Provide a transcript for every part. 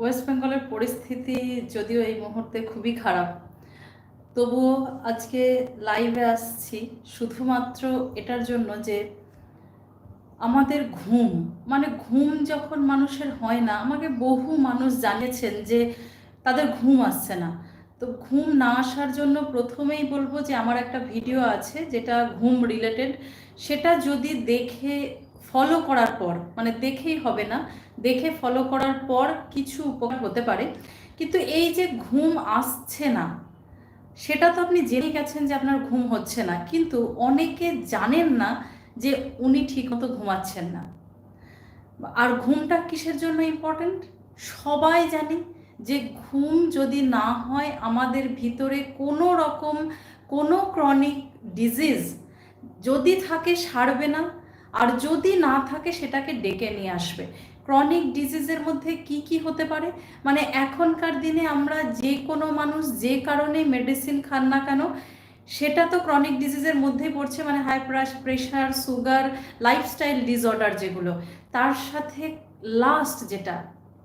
West বেঙ্গলের পরিস্থিতি যদিও এই মুহূর্তে খুবই খারাপ, তবুও আজকে লাইভে আসছি শুধুমাত্র এটার জন্য যে আমাদের ঘুম মানে ঘুম যখন মানুষের হয় না, আমাকে বহু মানুষ জানিয়েছেন যে তাদের ঘুম আসছে না। তো ঘুম না আসার জন্য প্রথমেই বলব যে আমার একটা ভিডিও আছে যেটা ঘুম রিলেটেড সেটা যদি দেখে ফলো করার পর মানে দেখেই হবে না, দেখে ফলো করার পর কিছু উপকার হতে পারে। কিন্তু এই যে ঘুম আসছে না, সেটা তো আপনি জেনে গেছেন যে আপনার ঘুম হচ্ছে না, কিন্তু অনেকে জানেন না যে উনি ঠিকমতো ঘুমাচ্ছেন না। আর ঘুমটা কিসের জন্য ইম্পর্টেন্ট সবাই জানি যে ঘুম যদি না হয়, আমাদের ভিতরে কোনো রকম, কোনো ক্রনিক ডিজিজ যদি থাকে, সারবে না আর যদি না থাকে সেটাকে ডেকে নিয়ে আসবে। ক্রনিক ডিজিজের মধ্যে কি কি হতে পারে? মানে এখনকার দিনে আমরা যে কোনো মানুষ যে কারণে মেডিসিন খান না কেন, সেটা তো ক্রনিক ডিজিজের মধ্যেই পড়ছে মানে high pressure sugar lifestyle disorder যেগুলো। তার সাথে লাস্ট যেটা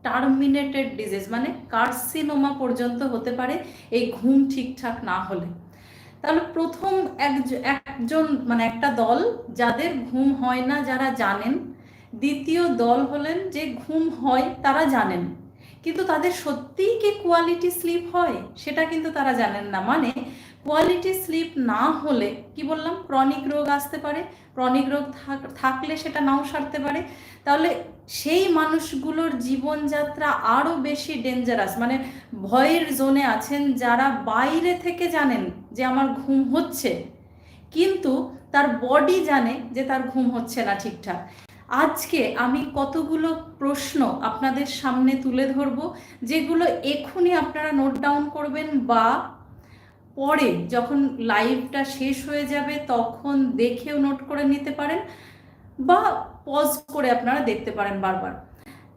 টার্মিনেটেড ডিজিজ মানে কার্সিনোমা পর্যন্ত হতে পারে, এই ঘুম ঠিকঠাক না হলে। তাহলে প্রথম একজন মানে একটা দল যাদের ঘুম হয় না যারা জানেন, দ্বিতীয় দল হলেন যে ঘুম হয় তারা জানেন। কিন্তু তাদের সত্যিই কি কোয়ালিটি স্লিপ হয়? সেটা কিন্তু তারা জানেন না। মানে কোয়ালিটি স্লিপ না হলে কি বললাম? ক্রনিক রোগ আসতে পারে ক্রনিক রোগ থাকলে সেটা নাও সারতে পারে। তাহলে সেই মানুষগুলোর জীবনযাত্রা আরও বেশি ডেঞ্জারাস মানে ভয়ের জোনে আছেন যারা বাইরে থেকে জানেন যে আমার ঘুম হচ্ছে, কিন্তু তার বডি জানে যে তার ঘুম হচ্ছে না ঠিকঠাক। আজকে আমি কতগুলো প্রশ্ন আপনাদের সামনে তুলে ধরবো, যেগুলো এখনই আপনারা নোট ডাউন করবেন বা পরে যখন লাইভটা শেষ হয়ে যাবে তখন দেখেও নোট করে নিতে পারেন বা পজ করে আপনারা দেখতে পারেন বারবার।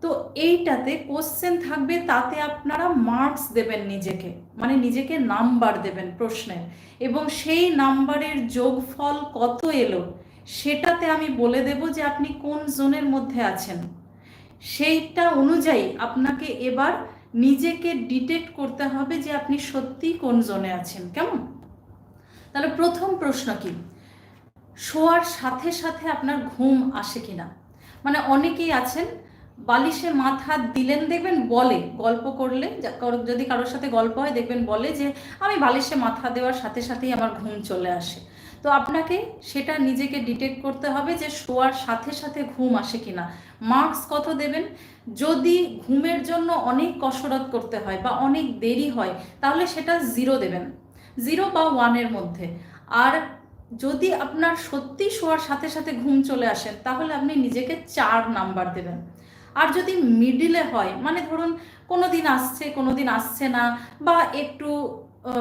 তো এইটাতে কোশ্চেন থাকবে, তাতে আপনারা মার্কস দেবেন নিজেকে মানে নিজেকে নাম্বার দেবেন প্রশ্নের। এবং সেই নাম্বারের যোগফল কত এলো, সেটাতে আমি বলে দেব যে আপনি কোন জোনের মধ্যে আছেন। সেইটা অনুযায়ী আপনাকে এবার নিজেকে ডিটেক্ট করতে হবে যে আপনি সত্যি কোন জোনে আছেন, কেমন? তাহলে প্রথম প্রশ্ন কি? শোয়ার সাথে সাথে আপনার ঘুম আসে কিনা? মানে অনেকেই আছেন, বালিশে মাথা দিলেন, দেখবেন বলে গল্প করলে যদি কারোর সাথে গল্প হয়, দেখবেন বলে যে, আমি বালিশে মাথা দেওয়ার সাথে সাথেই আমার ঘুম চলে আসে। তো আপনাকে সেটা নিজেকে ডিটেক্ট করতে হবে যে, শোয়ার সাথে সাথে ঘুম আসে কিনা। মার্কস কত দেবেন? যদি ঘুমের জন্য অনেক কসরত করতে হয় বা অনেক দেরি হয়, তাহলে সেটা জিরো দেবেন। জিরো বা ওয়ানের মধ্যে। আর যদি আপনার সত্যি শোয়ার সাথে সাথে ঘুম চলে আসেন তাহলে আপনি নিজেকে চার নাম্বার দেবেন। আর যদি মিডিলে হয় মানে ধরুন কোনো দিন আসছে কোনো দিন আসছে না, বা একটু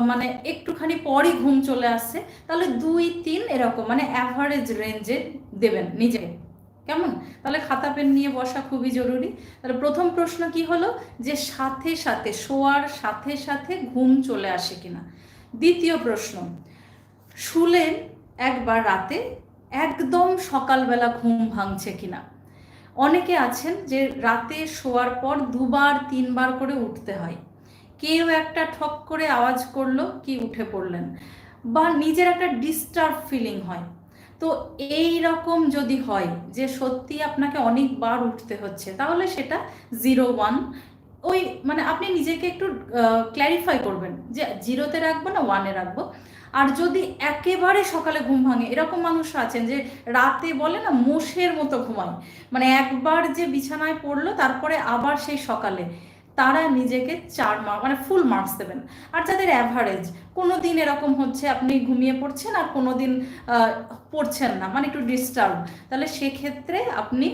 মানে একটুখানি পরই ঘুম চলে আসছে, তাহলে দুই, তিন এরকম মানে অ্যাভারেজ রেঞ্জে দেবেন নিজে কেমন? তাহলে খাতা পেন নিয়ে বসা খুবই জরুরি। তাহলে প্রথম প্রশ্ন কি হলো? যে সাথে সাথে, শোয়ার সাথে সাথে ঘুম চলে আসে কিনা? দ্বিতীয় প্রশ্ন শুলেন একবার রাতে একদম সকালবেলা ঘুম ভাঙছে কিনা। অনেকে আছেন যে রাতে শোয়ার পর দুবার, তিনবার করে উঠতে হয়। কেউ একটা ঠক করে আওয়াজ করল, কি উঠে পড়লেন? বা নিজের একটা ডিস্টার্ব ফিলিং হয়। তো এই রকম যদি হয় যে সত্যি আপনাকে অনেকবার উঠতে হচ্ছে, তাহলে সেটা জিরো ওয়ান ওই মানে আপনি নিজেকে একটু ক্ল্যারিফাই করবেন যে জিরোতে রাখব না ওয়ানে রাখব। আর যদি একেবারে সকালে ঘুম ভাঙে, এরকম মানুষ আছেন যে রাতে বলে না, মোষের মতো ঘুমায়। মানে একবার যে বিছানায় পড়ল, তারপরে আবার সেই সকালে তারা নিজেকে চার মার্ক মানে ফুল মার্কস দেবেন। আর যাদের অ্যাভারেজ কোনো দিন এরকম হচ্ছে আপনি ঘুমিয়ে পড়ছেন আর কোনো দিন পড়ছেন না মানে একটু ডিস্টার্ব তাহলে সেক্ষেত্রে আপনি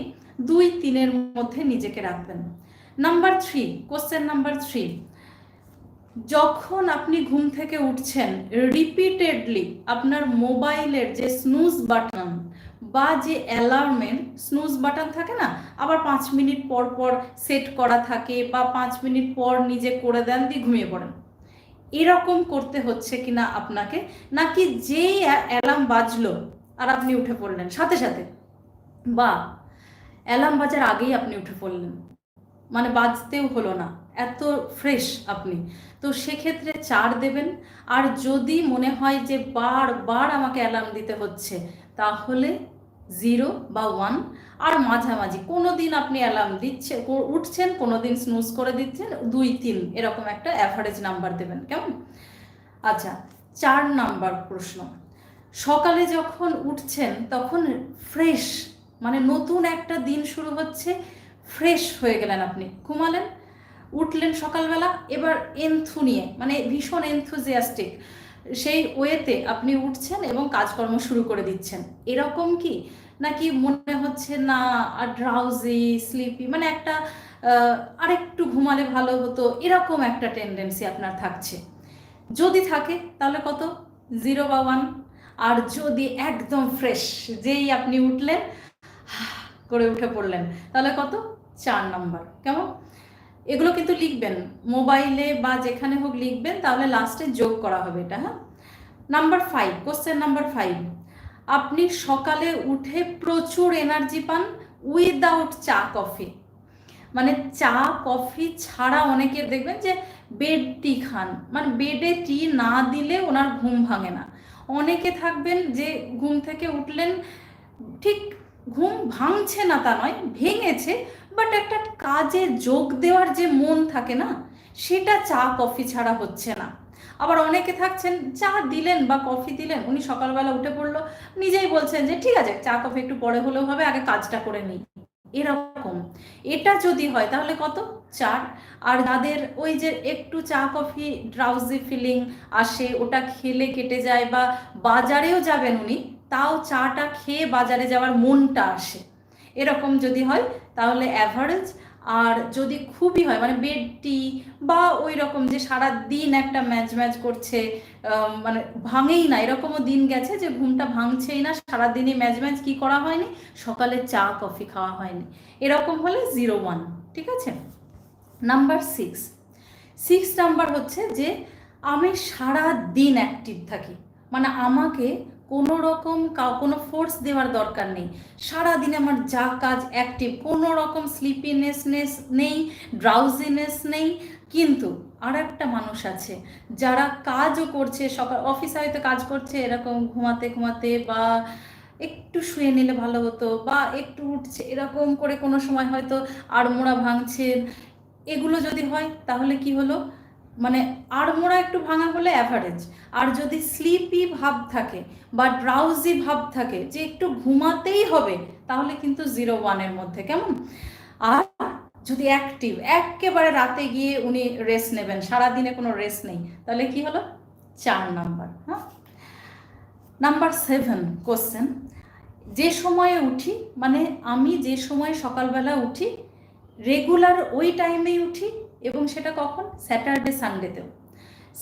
দুই, তিনের মধ্যে নিজেকে রাখবেন। Number three question number three যখন আপনি ঘুম থেকে উঠছেন রিপিটেডলি আপনার মোবাইলের যে স্নুজ বাটন বা যে অ্যালার্মের স্নুজ বাটন থাকে না, আবার পাঁচ মিনিট পর পর সেট করা থাকে বা পাঁচ মিনিট পর নিজে করে দেন দিয়ে ঘুমিয়ে পড়েন। এরকম করতে হচ্ছে কিনা আপনাকে? নাকি যেই অ্যালার্ম বাজলো আর আপনি উঠে পড়লেন? সাথে সাথে। বা অ্যালার্ম বাজার আগেই আপনি উঠে পড়লেন। মানে বাজতেও হলো না। এত ফ্রেশ আপনি। তো সেক্ষেত্রে চার দেবেন। আর যদি মনে হয় যে বারবার আমাকে অ্যালার্ম দিতে হচ্ছে, তাহলে জিরো বা ওয়ান আর মাঝামাঝি। কোনো দিন আপনি অ্যালার্ম দিচ্ছে উঠছেন কোনো দিন স্নুজ করে দিচ্ছেন, দুই, তিন, এরকম একটা অ্যাভারেজ নাম্বার দেবেন। কেমন? আচ্ছা চার নাম্বার প্রশ্ন। সকালে যখন উঠছেন, তখন ফ্রেশ মানে নতুন একটা দিন শুরু হচ্ছে ফ্রেশ হয়ে গেলেন আপনি। ঘুমালেন? উঠলেন সকালবেলা, এবার এন্থু নিয়ে মানে ভীষণ এনথুজিয়াস্টিক সেই ওয়েতে আপনি উঠছেন এবং কাজকর্ম শুরু করে দিচ্ছেন। এরকম কি? নাকি মনে হচ্ছে না, আর ড্রাউজি স্লিপি মানে একটা আরেকটু ঘুমালে ভালো হতো, এরকম একটা টেন্ডেন্সি আপনার থাকছে। যদি থাকে, তাহলে কত? জিরো বা ওয়ান আর যদি একদম ফ্রেশ যেই আপনি উঠলেন করে উঠে পড়লেন, তাহলে কত? চার নম্বর কেমন? এগুলো কিন্তু লিখবেন। মোবাইলে বা যেখানে হোক লিখবেন, তাহলে লাস্টে যোগ করা হবে এটা হ্যাঁ? Number five question number five আপনি সকালে উঠে প্রচুর এনার্জি পান উইদাউট চা কফি মানে চা কফি ছাড়া অনেকের দেখবেন যে বেড টি খান। মানে বেডে টি না দিলে ওনার ঘুম ভাঙে না। অনেকে থাকবেন যে ঘুম থেকে উঠলেন, ঠিক ঘুম ভাঙছে না তা নয়, ভেঙেছে বাট একটা কাজে যোগ দেওয়ার যে মন থাকে না, সেটা চা, কফি ছাড়া হচ্ছে না। আবার অনেকে থাকছেন, চা দিলেন বা কফি দিলেন, উনি সকালবেলা উঠে পড়ল, নিজেই বলছেন যে, ঠিক আছে, চা, কফি একটু পরে হলেও হবে, আগে কাজটা করে নিই। এরকম। এটা যদি হয়, তাহলে কত? চার। আর যাদের ওই যে একটু চা, কফি ড্রাউজি ফিলিং আসে, ওটা খেলে কেটে যায় বা বাজারেও যাবেন উনি, তাও চাটা খেয়ে বাজারে যাওয়ার মনটা আসে। এরকম যদি হয়, তাহলে অ্যাভারেজ আর যদি খুবই হয় মানে বেড টি বা ওই রকম যে সারা দিন একটা ম্যাচ ম্যাচ করছে মানে ভাঙেই না, এরকমও দিন গেছে যে ঘুমটা ভাঙছেই না সারাদিনই ম্যাচ ম্যাচ কি করা হয়নি? সকালে চা, কফি খাওয়া হয়নি। এরকম হলে জিরো ওয়ান ঠিক আছে? নাম্বার সিক্স সিক্স নাম্বার হচ্ছে যে আমি সারা দিন অ্যাক্টিভ থাকি। মানে আমাকে কোনো রকম কোনো ফোর্স দেওয়ার দরকার নেই। সারাদিন আমার যা কাজ অ্যাক্টিভ কোনো রকম স্লিপিনেসনেস নেই ড্রাউজিনেস নেই। কিন্তু আর একটা মানুষ আছে, যারা কাজও করছে, সকাল অফিসে হয়তো কাজ করছে, এরকম ঘুমাতে ঘুমাতে বা একটু শুয়ে নিলে ভালো হতো বা একটু উঠছে, এরকম করে কোনো সময় হয়তো আড়মোড়া ভাঙছেন এগুলো যদি হয়, তাহলে কি হলো? মানে আড়মোড়া একটু ভাঙা হলে অ্যাভারেজ আর যদি স্লিপি ভাব থাকে বা ড্রাউজি ভাব থাকে, যে একটু ঘুমাতেই হবে, তাহলে কিন্তু জিরো ওয়ানের মধ্যে, কেমন? আর যদি অ্যাক্টিভ একেবারে রাতে গিয়ে উনি রেস্ট নেবেন, সারাদিনে কোনো রেস্ট নেই, তাহলে কি হলো? চার নাম্বার হ্যাঁ? নাম্বার সেভেন কোশ্চেন যে সময়ে উঠি মানে আমি যে সময় সকালবেলা উঠি রেগুলার ওই টাইমেই উঠি এবং সেটা কখন? স্যাটারডে সানডেতেও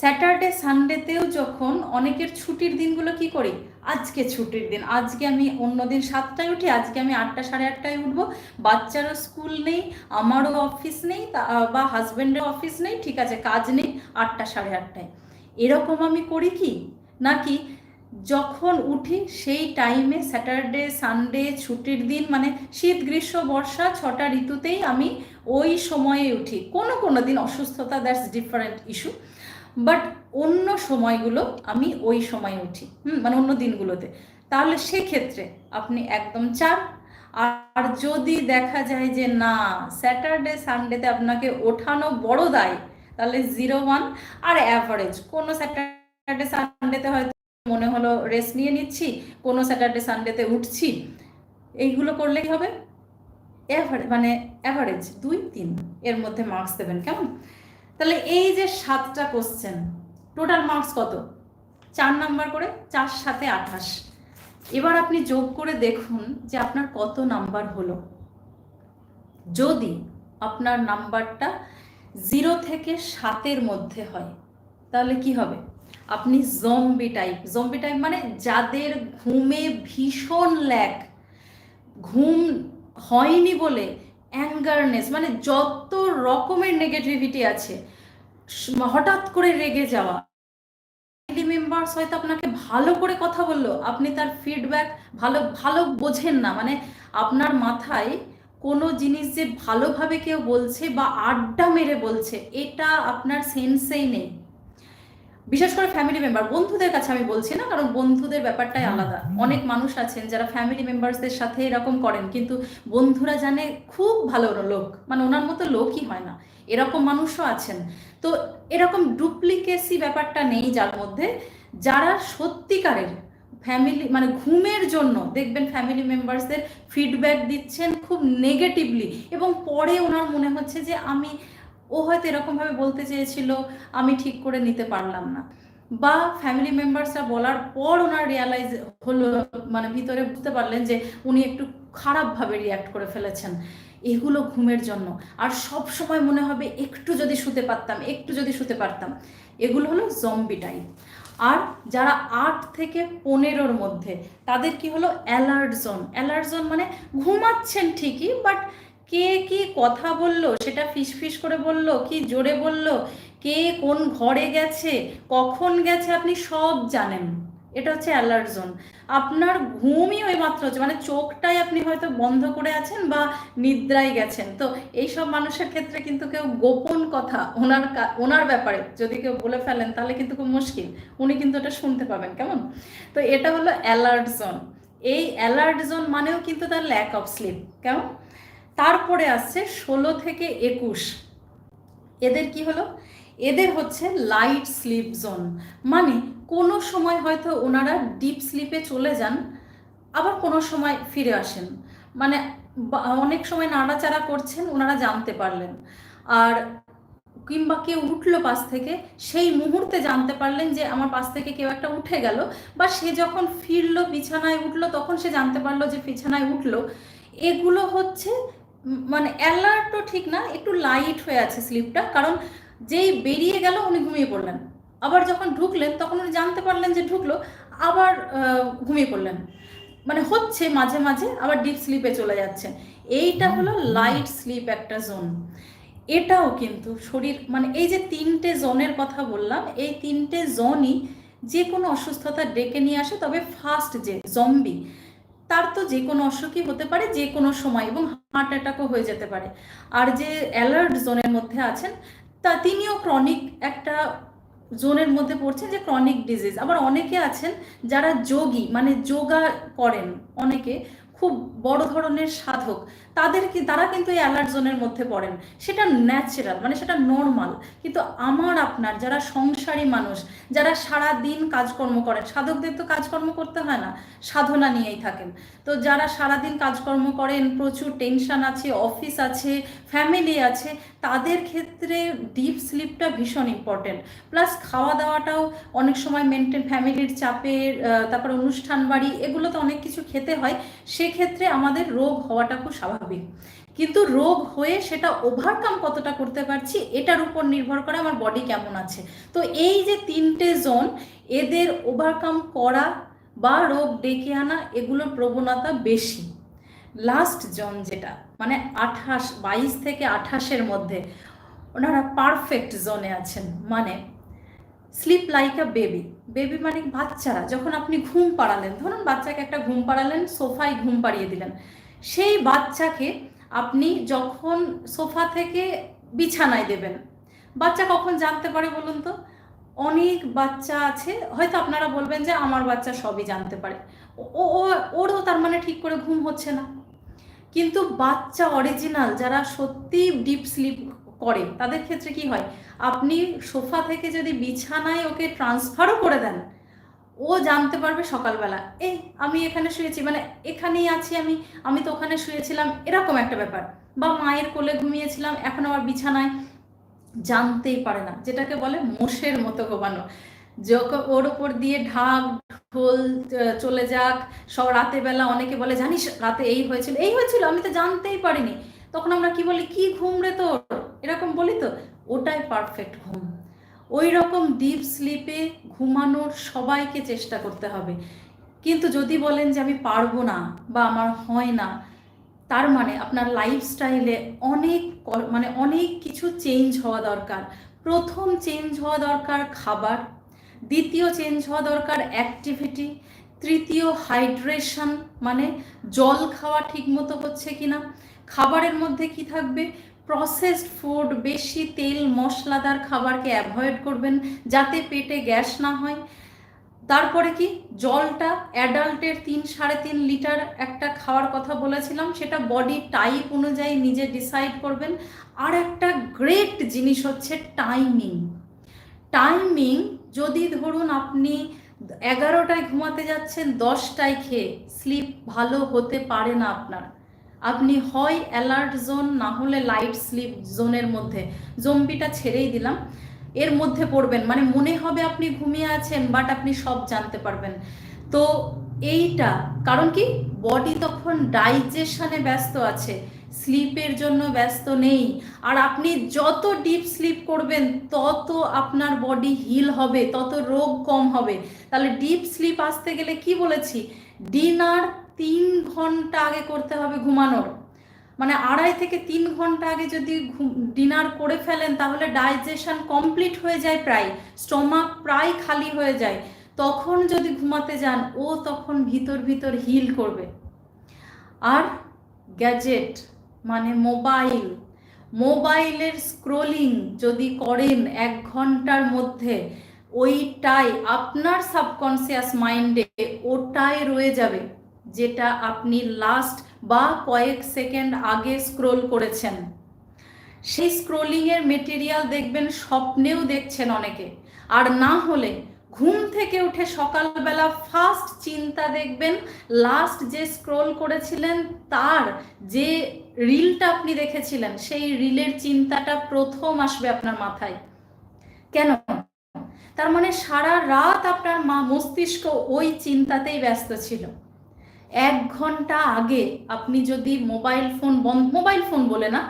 স্যাটারডে সানডেতেও যখন অনেকের ছুটির দিনগুলো কি করি? আজকে ছুটির দিন। আজকে আমি অন্য দিন সাতটায় উঠি, আজকে আমি আটটা, সাড়ে আটটায় উঠবো। বাচ্চারও স্কুল নেই, আমারও অফিস নেই বা হাজব্যান্ডের অফিস নেই, ঠিক আছে, কাজ নেই, আটটা, সাড়ে আটটায়। এরকম আমি করি কি? নাকি যখন উঠি সেই টাইমে স্যাটারডে সানডে ছুটির দিন মানে শীত, গ্রীষ্ম, বর্ষা ছটা ঋতুতেই আমি ওই সময়ে উঠি। কোনো কোনো দিন অসুস্থতা দ্যাটস ডিফারেন্ট ইস্যু বাট অন্য সময়গুলো আমি ওই সময় উঠি, হুম মানে অন্য দিনগুলোতে। তাহলে সেক্ষেত্রে আপনি একদম চার আর যদি দেখা যায় যে না স্যাটারডে সানডেতে আপনাকে ওঠানো বড় দায়, তাহলে জিরো ওয়ান আর অ্যাভারেজ কোনো স্যাটারডে সানডেতে হয়তো মনে হলো রেস্ট নিয়ে নিচ্ছি, কোনো স্যাটারডে সানডেতে উঠছি। এইগুলো করলে হবে? মানে অ্যাভারেজ দুই, তিন, এর মধ্যে মার্কস দেবেন, কেমন? তাহলে এই যে সাতটা কোশ্চেন টোটাল মার্কস কত? চার নাম্বার করে চার সাথে আঠাশ। এবার আপনি যোগ করে দেখুন যে আপনার কত নাম্বার হলো। যদি আপনার নাম্বারটা জিরো থেকে সাতের মধ্যে হয়, তাহলে কি হবে? আপনি জম্বি টাইপ জম্বি টাইপ মানে যাদের ঘুমে ভীষণ ল্যাক ঘুম হয়নি বলে অ্যাঙ্গারনেস মানে যত রকমের নেগেটিভিটি আছে, হঠাৎ করে রেগে যাওয়া। ফ্যামিলি মেম্বার্স হয়তো আপনাকে ভালো করে কথা বলল, আপনি তার ফিডব্যাক ভালো ভালো বোঝেন না মানে আপনার মাথায় কোনো জিনিস যে ভালোভাবে কেউ বলছে বা আড্ডা মেরে বলছে, এটা আপনার সেন্সেই নেই। বিশেষ করে ফ্যামিলি মেম্বার বন্ধুদের কাছে আমি বলছি না কারণ বন্ধুদের ব্যাপারটাই আলাদা। অনেক মানুষ আছেন যারা ফ্যামিলি মেম্বার্সদের সাথে এরকম করেন কিন্তু বন্ধুরা জানে খুব ভালো লোক মানে ওনার মতো লোকই হয় না। এরকম মানুষও আছেন। তো এরকম ডুপ্লিকেসি ব্যাপারটা নেই যার মধ্যে। যারা সত্যিকারের ফ্যামিলি মানে ঘুমের জন্য দেখবেন ফ্যামিলি মেম্বার্সদের ফিডব্যাক দিচ্ছেন খুব নেগেটিভলি এবং পরে ওনার মনে হচ্ছে যে আমি ও হয়তো এরকমভাবে বলতে চেয়েছিল, আমি ঠিক করে নিতে পারলাম না। বা ফ্যামিলি মেম্বার্সরা বলার পর ওনার রিয়ালাইজ হলো মানে ভিতরে বুঝতে পারলেন যে উনি একটু খারাপভাবে রিয়াক্ট করে ফেলেছেন। এগুলো ঘুমের জন্য। আর সব সময় মনে হবে, একটু যদি শুতে পারতাম, একটু যদি শুতে পারতাম। এগুলো হলো জম্বি টাইপ আর যারা আট থেকে পনেরোর মধ্যে, তাদের কি হলো? অ্যালার্ট জোন অ্যালার্ট জোন মানে ঘুমাচ্ছেন ঠিকই বাট কে কি কথা বলল, সেটা ফিস ফিস করে বলল, কি জোরে বলল, কে কোন ঘরে গেছে, কখন গেছে আপনি সব জানেন। এটা হচ্ছে অ্যালার্ট জোন। আপনার ঘুমই ওই মাত্র হচ্ছে মানে চোখটাই আপনি হয়তো বন্ধ করে আছেন বা নিদ্রায় গেছেন। তো এইসব মানুষের ক্ষেত্রে কিন্তু কেউ গোপন কথা, ওনার ওনার ব্যাপারে যদি কেউ বলে ফেলেন, তাহলে কিন্তু খুব মুশকিল। উনি কিন্তু এটা শুনতে পাবেন, কেমন? তো এটা হলো অ্যালার্ট জোন। এই অ্যালার্ট জোন মানেও কিন্তু তার ল্যাক অফ স্লিপ কেমন? তারপরে আসছে ষোলো থেকে একুশ। এদের কি হলো? এদের হচ্ছে লাইট স্লিপ জোন মানে কোনো সময় হয়তো ওনারা ডিপ স্লিপে চলে যান, আবার কোনো সময় ফিরে আসেন। মানে অনেক সময় নাড়াচাড়া করছেন, ওনারা জানতে পারলেন। আর কিংবা কেউ উঠল পাশ থেকে, সেই মুহূর্তে জানতে পারলেন যে আমার পাশ থেকে কেউ একটা উঠে গেল, বা সে যখন ফিরলো, বিছানায় উঠল, তখন সে জানতে পারল যে বিছানায় উঠল। এগুলো হচ্ছে মানে অ্যালার্টও ঠিক না, একটু লাইট হয়ে আছে স্লিপটা কারণ যেই বেরিয়ে গেল উনি ঘুমিয়ে পড়লেন। আবার যখন ঢুকলেন, তখন উনি জানতে পারলেন যে ঢুকলো, আবার ঘুমিয়ে পড়লেন। মানে হচ্ছে মাঝে মাঝে আবার ডিপ স্লিপে চলে যাচ্ছে। এইটা হলো লাইট স্লিপ একটা জোন এটাও কিন্তু শরীর মানে এই যে তিনটে জোনের কথা বললাম, এই তিনটে জোনই যে কোনো অসুস্থতা ডেকে নিয়ে আসে, তবে ফার্স্ট যে জম্বি তার তো যে কোনো অসুখই হতে পারে, যে কোনো সময় এবং হার্ট অ্যাটাকও হয়ে যেতে পারে। আর যে অ্যালার্ট জোনের মধ্যে আছেন, তা তিনিও ক্রনিক একটা জোনের মধ্যে পড়ছেন যে ক্রনিক ডিজিজ আবার অনেকে আছেন যারা যোগী মানে যোগা করেন, অনেকে খুব বড় ধরনের সাধক। তাদেরকে, তারা কিন্তু এই অ্যালার্ট জোনের মধ্যে পড়েন। সেটা ন্যাচারাল মানে সেটা নর্মাল কিন্তু আমার, আপনার যারা সংসারী মানুষ, যারা সারা দিন কাজকর্ম করেন, সাধকদের তো কাজকর্ম করতে হয় না, সাধনা নিয়েই থাকেন। তো যারা সারা দিন কাজকর্ম করেন, প্রচুর টেনশন আছে অফিস আছে ফ্যামিলি আছে, তাদের ক্ষেত্রে ডিপ স্লিপটা ভীষণ ইম্পর্টেন্ট প্লাস খাওয়া দাওয়াটাও অনেক সময় মেনটেন ফ্যামিলির চাপের তারপর অনুষ্ঠান বাড়ি এগুলো তো অনেক কিছু খেতে হয়। সেক্ষেত্রে আমাদের রোগ হওয়াটা খুব স্বাভাবিক। কিন্তু রোগ হয়ে সেটা ওভারকাম কতটা করতে পারছি, এটার উপর নির্ভর করে আমার বডি কেমন আছে। তো এই যে তিনটে জোন এদের ওভারকাম করা বা রোগ ডেকে আনা, এগুলোর প্রবণতা বেশি। লাস্ট জন যেটা মানে আঠাশ, বাইশ থেকে আঠাশের মধ্যে, ওনারা পারফেক্ট জোনে আছেন। মানে sleep like a baby baby মানে বাচ্চারা, যখন আপনি ঘুম পাড়ালেন, ধরুন বাচ্চাকে একটা ঘুম পাড়ালেন, সোফায় ঘুম পাড়িয়ে দিলেন। সেই বাচ্চাকে আপনি যখন সোফা থেকে বিছানায় দেবেন, বাচ্চা কখন জানতে পারে বলুন তো? অনেক বাচ্চা আছে, হয়তো আপনারা বলবেন যে আমার বাচ্চা সবই জানতে পারে। ও ওরও তার মানে ঠিক করে ঘুম হচ্ছে না। কিন্তু বাচ্চা অরিজিনাল যারা সত্যি ডিপ স্লিপ করে, তাদের ক্ষেত্রে কি হয়? আপনি সোফা থেকে যদি বিছানায় ওকে ট্রান্সফারও করে দেন ও জানতে পারবে সকালবেলা এই আমি এখানে শুয়েছি মানে এখানেই আছি আমি আমি তো ওখানে শুয়েছিলাম। এরকম একটা ব্যাপার। বা মায়ের কোলে ঘুমিয়েছিলাম, এখন আমার বিছানায়। জানতেই পারে না, যেটাকে বলে মোষের মতো ঘুমানো। যখন ওর ওপর দিয়ে ঢাক, ঢোল চলে যাক। সব রাতে বেলা অনেকে বলে, জানিস, রাতে এই হয়েছিল এই হয়েছিল, আমি তো জানতেই পারিনি। তখন আমরা কি বলি, কি ঘুম রে তোর? এরকম বলি তো, ওটাই পারফেক্ট ঘুম। ওই রকম ডিপ স্লিপে ঘুমানোর সবাইকে চেষ্টা করতে হবে। কিন্তু যদি বলেন যে আমি পারব না বা আমার হয় না, তার মানে আপনার লাইফস্টাইলে অনেক মানে অনেক কিছু চেঞ্জ হওয়া দরকার। প্রথম চেঞ্জ হওয়া দরকার খাবার, দ্বিতীয় চেঞ্জ হওয়া দরকার অ্যাক্টিভিটি তৃতীয় হাইড্রেশন মানে জল খাওয়া ঠিকমতো হচ্ছে কিনা, খাবারের মধ্যে কি থাকবে? প্রসেসড ফুড বেশি তেল, মশলাদার খাবারকে অ্যাভয়েড করবেন যাতে পেটে গ্যাস না হয়। তারপরে কি? জলটা অ্যাডাল্টের তিন সাড়ে তিন লিটার একটা খাওয়ার কথা বলেছিলাম, সেটা বডি টাইপ অনুযায়ী নিজে ডিসাইড করবেন। আর একটা গ্রেট জিনিস হচ্ছে টাইমিং টাইমিং যদি ধরুন আপনি এগারোটায় ঘুমাতে যাচ্ছেন, দশটায় খেয়ে স্লিপ ভালো হতে পারে না আপনার। আপনি হয় অ্যালার্ট জোন না হলে লাইট স্লিপ জোনের মধ্যে। জম্বিটা ছেড়েই দিলাম। এর মধ্যে পড়বেন। মানে মনে হবে আপনি ঘুমিয়ে আছেন বাট আপনি সব জানতে পারবেন। তো এইটা, কারণ কি? বডি তখন ডাইজেশনে ব্যস্ত আছে। স্লিপের জন্য ব্যস্ত নেই। আর আপনি যত ডিপ স্লিপ করবেন, তত আপনার বডি হিল হবে, তত রোগ কম হবে। তাহলে ডিপ স্লিপ আসতে গেলে কি বলেছি? ডিনার তিন ঘণ্টা আগে করতে হবে ঘুমানোর। মানে আড়াই থেকে তিন ঘণ্টা আগে যদি ডিনার করে ফেলেন, তাহলে ডাইজেশন কমপ্লিট হয়ে যায় প্রায়, স্টমাক প্রায় খালি হয়ে যায়। তখন যদি ঘুমাতে যান, ও তখন ভিতর ভিতর হিল করবে। আর গ্যাজেট মানে মোবাইল, মোবাইলের স্ক্রোলিং যদি করেন এক ঘণ্টার মধ্যে, ওইটাই আপনার সাবকনসিয়াস মাইন্ডে ওটাই রয়ে যাবে। যেটা আপনি লাস্ট বা কয়েক সেকেন্ড আগে স্ক্রোল করেছেন। সেই স্ক্রোলিংয়ের মেটেরিয়াল দেখবেন, স্বপ্নেও দেখছেন অনেকে। আর না হলে ঘুম থেকে উঠে সকালবেলা ফার্স্ট চিন্তা দেখবেন লাস্ট যে স্ক্রোল করেছিলেন, তার যে রিলটা আপনি দেখেছিলেন, সেই রিলের চিন্তাটা প্রথম আসবে আপনার মাথায়। কেন? তার মানে সারা রাত আপনার মা মস্তিষ্ক ওই চিন্তাতেই ব্যস্ত ছিল। এক ঘণ্টা আগে আপনি যদি মোবাইল ফোন মোবাইল ফোন বলে না,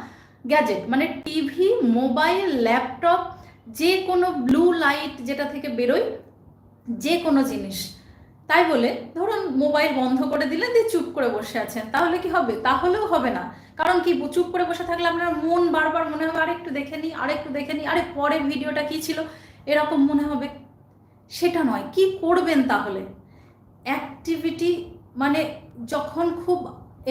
গ্যাজেট মানে টিভি, মোবাইল, ল্যাপটপ, যে কোনো ব্লু লাইট যেটা থেকে বেরোয়, যে কোনো জিনিস। তাই বলে ধরুন মোবাইল বন্ধ করে দিলে দিয়ে চুপ করে বসে আছেন, তাহলে কি হবে? তাহলেও হবে না। কারণ কি, চুপ করে বসে থাকলে আপনার মন বারবার মনে হবে, আরেকটু দেখে নিই, আরেকটু দেখে নিই, আরে পরের ভিডিওটা কি ছিল? এরকম মনে হবে। সেটা নয়, কি করবেন তাহলে? অ্যাক্টিভিটি মানে যখন খুব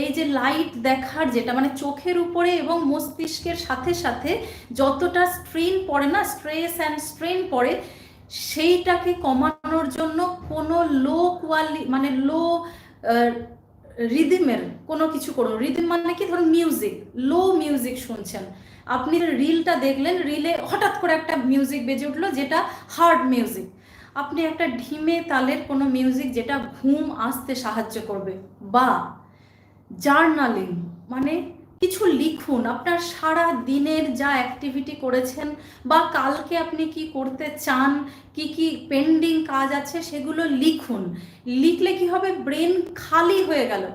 এই যে লাইট দেখার যেটা মানে চোখের উপরে এবং মস্তিষ্কের সাথে সাথে যতটা স্ট্রেন পড়ে না স্ট্রেস অ্যান্ড স্ট্রেন পড়ে, সেইটাকে কমানোর জন্য কোনো লো কোয়ালি মানে লো রিদিমের কোনো কিছু করুন রিদিম মানে কি? ধরুন মিউজিক লো মিউজিক শুনছেন। আপনি রিলটা দেখলেন রিলে হঠাৎ করে একটা মিউজিক বেজে উঠল, যেটা হার্ড মিউজিক আপনি একটা ঢিমে তালের কোনো মিউজিক যেটা ঘুম আসতে সাহায্য করবে। বা জার্নালিং মানে কিছু লিখুন। আপনার সারা দিনের যা অ্যাক্টিভিটি করেছেন বা কালকে আপনি কি করতে চান, কি কি পেন্ডিং কাজ আছে সেগুলো লিখুন। লিখলে কি হবে? ব্রেন খালি হয়ে গেল।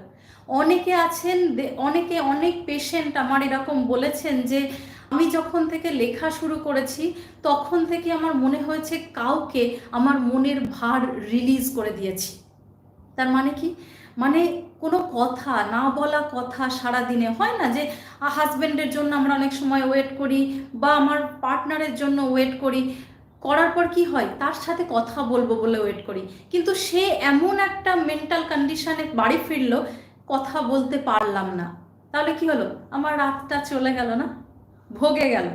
অনেকে আছেন, অনেকে অনেক পেশেন্ট আমার এরকম বলেছেন যে আমি যখন থেকে লেখা শুরু করেছি, তখন থেকে আমার মনে হয়েছে কাউকে আমার মনের ভার রিলিজ করে দিয়েছি। তার মানে কি? মানে কোনো কথা, না বলা কথা সারা দিনে হয় না যে হাজব্যান্ডের জন্য আমরা অনেক সময় ওয়েট করি বা আমার পার্টনারের জন্য ওয়েট করি। করার পর কি হয়? তার সাথে কথা বলব বলে ওয়েট করি। কিন্তু সে এমন একটা মেন্টাল কন্ডিশনে বাড়ি ফিরলো, কথা বলতে পারলাম না। তাহলে কি হলো? আমার রাতটা চলে গেল না? ভোগে গেল,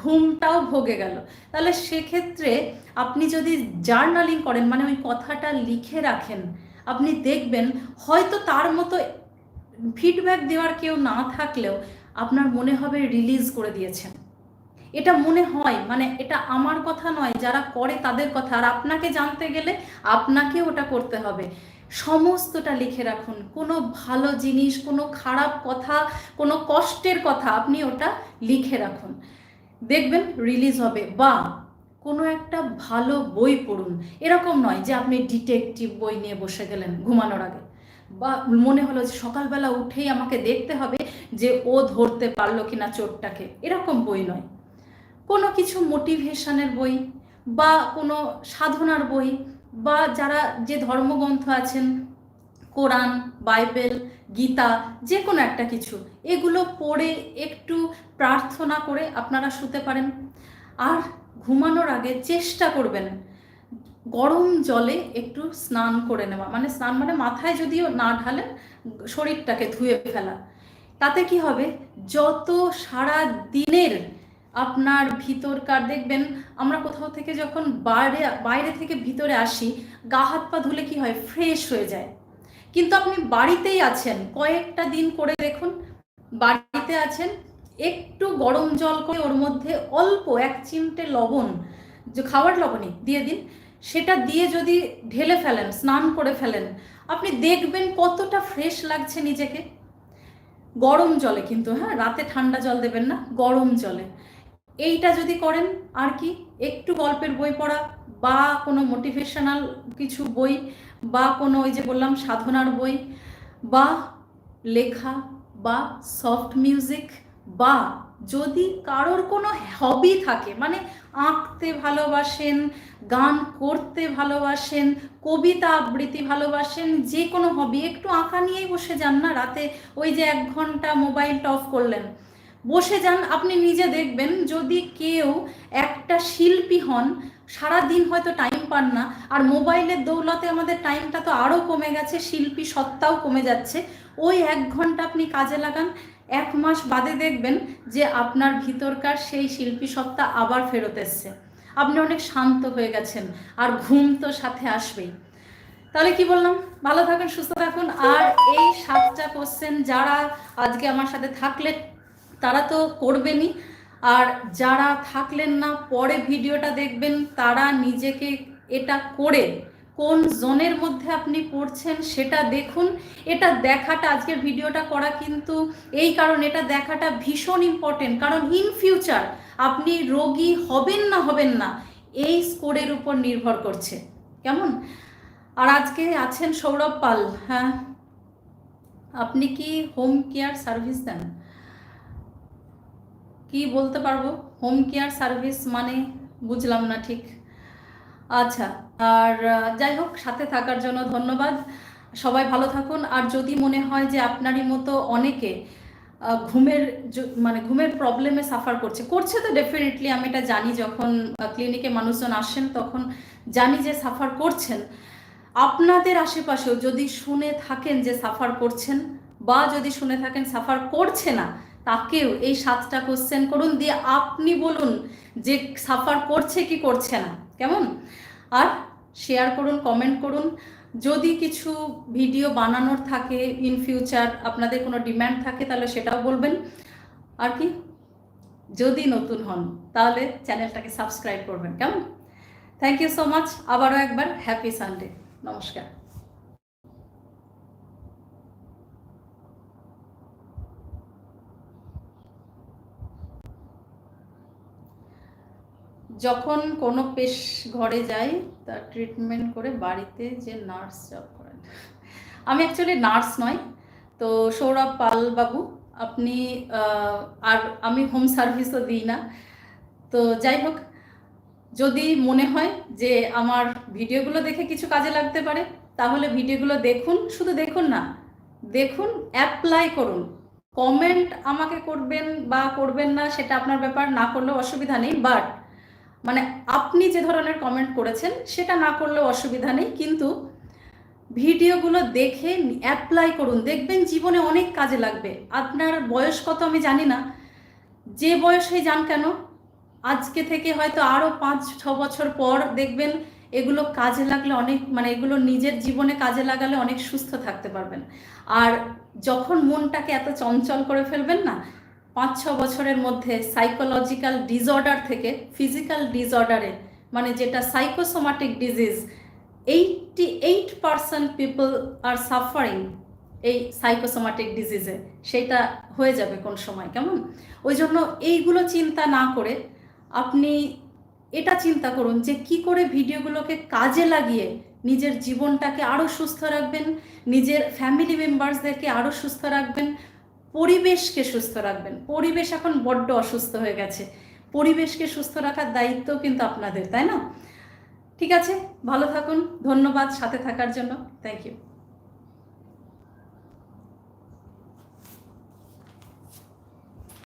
ঘুমটাও ভোগে গেল। তাহলে সেক্ষেত্রে আপনি যদি জার্নালিং করেন মানে ওই কথাটা লিখে রাখেন, আপনি দেখবেন হয়তো তার মতো ফিডব্যাক দেওয়ার কেউ না থাকলেও আপনার মনে হবে রিলিজ করে দিয়েছেন। এটা মনে হয় মানে এটা আমার কথা নয়, যারা করে তাদের কথা। আর আপনাকে জানতে গেলে আপনাকে ওটা করতে হবে। সমস্তটা লিখে রাখুন। কোনো ভালো জিনিস, কোনো খারাপ কথা, কোনো কষ্টের কথা আপনি ওটা লিখে রাখুন। দেখবেন রিলিজ হবে। বা কোনো একটা ভালো বই পড়ুন। এরকম নয় যে আপনি ডিটেকটিভ বই নিয়ে বসে গেলেন ঘুমানোর আগে। বা মনে হলো যে সকালবেলা উঠেই আমাকে দেখতে হবে যে ও ধরতে পারল কিনা চোরটাকে। এরকম বই নয়। কোনো কিছু মোটিভেশনের বই বা কোনো সাধনার বই বা যারা যে ধর্মগ্রন্থ আছেন, কোরআন, বাইবেল, গীতা যে কোনো একটা কিছু, এগুলো পড়ে একটু প্রার্থনা করে আপনারা শুতে পারেন। আর ঘুমানোর আগে চেষ্টা করবেন গরম জলে একটু স্নান করে নেওয়া। মানে স্নান মানে মাথায় যদিও না ঢালেন, শরীরটাকে ধুয়ে ফেলা। তাতে কি হবে? যত সারা দিনের আপনার ভিতরকার, দেখবেন আমরা কোথাও থেকে যখন বাইরে বাইরে থেকে ভিতরে আসি, গা হাত পা ধুলে কি হয়? ফ্রেশ হয়ে যায়। কিন্তু আপনি বাড়িতেই আছেন, কয়েকটা দিন করে দেখুন, বাড়িতে আছেন, একটু গরম জল করে ওর মধ্যে অল্প এক চিমটে লবণ, যে খাওয়ার লবণই দিয়ে দিন, সেটা দিয়ে যদি ঢেলে ফেলেন, স্নান করে ফেলেন, আপনি দেখবেন কতটা ফ্রেশ লাগছে নিজেকে। গরম জলে কিন্তু হ্যাঁ রাতে ঠান্ডা জল দেবেন না, গরম জলে। এইটা যদি করেন, আর কি? একটু গল্পের বই পড়া বা কোনো মোটিভেশনাল কিছু বই বা কোনো ওই যে বললাম সাধনার বই বা লেখা বা সফট মিউজিক বা যদি কারোর কোনো হবি থাকে মানে আঁকতে ভালোবাসেন, গান করতে ভালোবাসেন, কবিতা আবৃত্তি ভালোবাসেন, যে কোনো হবি একটু আঁকা নিয়েই বসে যান না, রাতে ওই যে এক ঘণ্টা মোবাইলটা অফ করলেন। বসে যান, আপনি নিজে দেখবেন যদি কেউ একটা শিল্পী হন সারা দিন হয়তো টাইম পান না, আর মোবাইলের দৌলতে আমাদের টাইমটা তো আরও কমে গেছে, শিল্পী সত্তাও কমে যাচ্ছে, ওই এক ঘণ্টা আপনি কাজে লাগান, এক মাস বাদে দেখবেন যে আপনার ভিতরকার সেই শিল্পী সত্তা আবার ফেরত এসছে। আপনি অনেক শান্ত হয়ে গেছেন, আর ঘুম তো সাথে আসবেই। তাহলে কি বললাম? ভালো থাকুন, সুস্থ থাকুন, আর এই সাতটা কোশ্চেন যারা আজকে আমার সাথে থাকলেন তারা তো করবেনই। আর যারা থাকলেন না, পরে ভিডিওটা দেখবেন, তারা নিজেকে এটা করে কোন জোনের মধ্যে আপনি পড়ছেন সেটা দেখুন। এটা দেখাটা, আজকের ভিডিওটা করা কিন্তু এই কারণ, এটা দেখাটা ভীষণ ইম্পর্টেন্ট কারণ ইন ফিউচার আপনি রোগী হবেন না হবেন না, এই স্কোরের উপর নির্ভর করছে। কেমন? আর আজকে আছেন সৌরভ পাল হ্যাঁ। আপনি কি হোম কেয়ার সার্ভিস দেন? কি বলতে পারব? হোম কেয়ার সার্ভিস মানে বুঝলাম না ঠিক। আচ্ছা আর যাই হোক, সাথে থাকার জন্য ধন্যবাদ। সবাই ভালো থাকুন। আর যদি মনে হয় যে আপনারই মতো অনেকে ঘুমের মানে ঘুমের প্রবলেমে সাফার করছে করছে তো ডেফিনেটলি আমি এটা জানি যখন ক্লিনিকে মানুষজন আসেন, তখন জানি যে সাফার করছেন। আপনাদের আশেপাশেও যদি শুনে থাকেন যে সাফার করছেন, বা যদি শুনে থাকেন সাফার করছে না তাকেও এই সাতটা কোশ্চেন করুন, দিয়ে আপনি বলুন যে সাফার করছে কি করছে না, কেমন? আর শেয়ার করুন কমেন্ট করুন। যদি কিছু ভিডিও বানানোর থাকে ইন ফিউচার আপনাদের কোনো ডিম্যান্ড থাকে, তাহলে সেটাও বলবেন। আর কি? যদি নতুন হন, তাহলে চ্যানেলটাকে সাবস্ক্রাইব করবেন, কেমন? থ্যাংক ইউ সো মাচ আবারও একবার হ্যাপি সানডে নমস্কার। যখন কোনো পেশ ঘরে যাই, তার ট্রিটমেন্ট করে বাড়িতে যে নার্স জব করেন। আমি অ্যাকচুয়ালি নার্স নয়, তো সৌরভ পাল বাবু আপনি আর আমি হোম সার্ভিসও দিই না। তো যাই হোক, যদি মনে হয় যে আমার ভিডিওগুলো দেখে কিছু কাজে লাগতে পারে, তাহলে ভিডিওগুলো দেখুন, শুধু দেখুন না, দেখুন অ্যাপ্লাই করুন। কমেন্ট আমাকে করবেন বা করবেন না, সেটা আপনার ব্যাপার, না করলেও অসুবিধা নেই বাট মানে আপনি যে ধরনের কমেন্ট করেছেন, সেটা না করলেও অসুবিধা নেই, কিন্তু ভিডিওগুলো দেখে অ্যাপ্লাই করুন। দেখবেন জীবনে অনেক কাজে লাগবে। আপনার বয়স কত আমি জানি না। যে বয়সে যান কেন, আজকে থেকে হয়তো আরও পাঁচ, ছ বছর পর দেখবেন এগুলো কাজে লাগলে অনেক মানে এগুলো নিজের জীবনে কাজে লাগালে অনেক সুস্থ থাকতে পারবেন। আর যখন মনটাকে এত চঞ্চল করে ফেলবেন না পাঁচ ছ বছরের মধ্যে সাইকোলজিক্যাল ডিসঅর্ডার থেকে ফিজিক্যাল ডিসঅর্ডারে মানে যেটা psychosomatic disease eighty eight percent people are suffering এই সাইকোসোমাটিক ডিজিজে সেইটা হয়ে যাবে কোন সময়, কেমন? ওই জন্য এইগুলো চিন্তা না করে আপনি এটা চিন্তা করুন যে কি করে ভিডিওগুলোকে কাজে লাগিয়ে নিজের জীবনটাকে আরও সুস্থ রাখবেন, নিজের ফ্যামিলি মেম্বার্সদেরকে আরও সুস্থ রাখবেন পরিবেশকে সুস্থ রাখবেন। পরিবেশ এখন বড্ড অসুস্থ হয়ে গেছে। পরিবেশকে সুস্থ রাখার দায়িত্ব কিন্তু আপনাদের, তাই না? ঠিক আছে? ভালো থাকুন, ধন্যবাদ সাথে থাকার জন্য। Thank you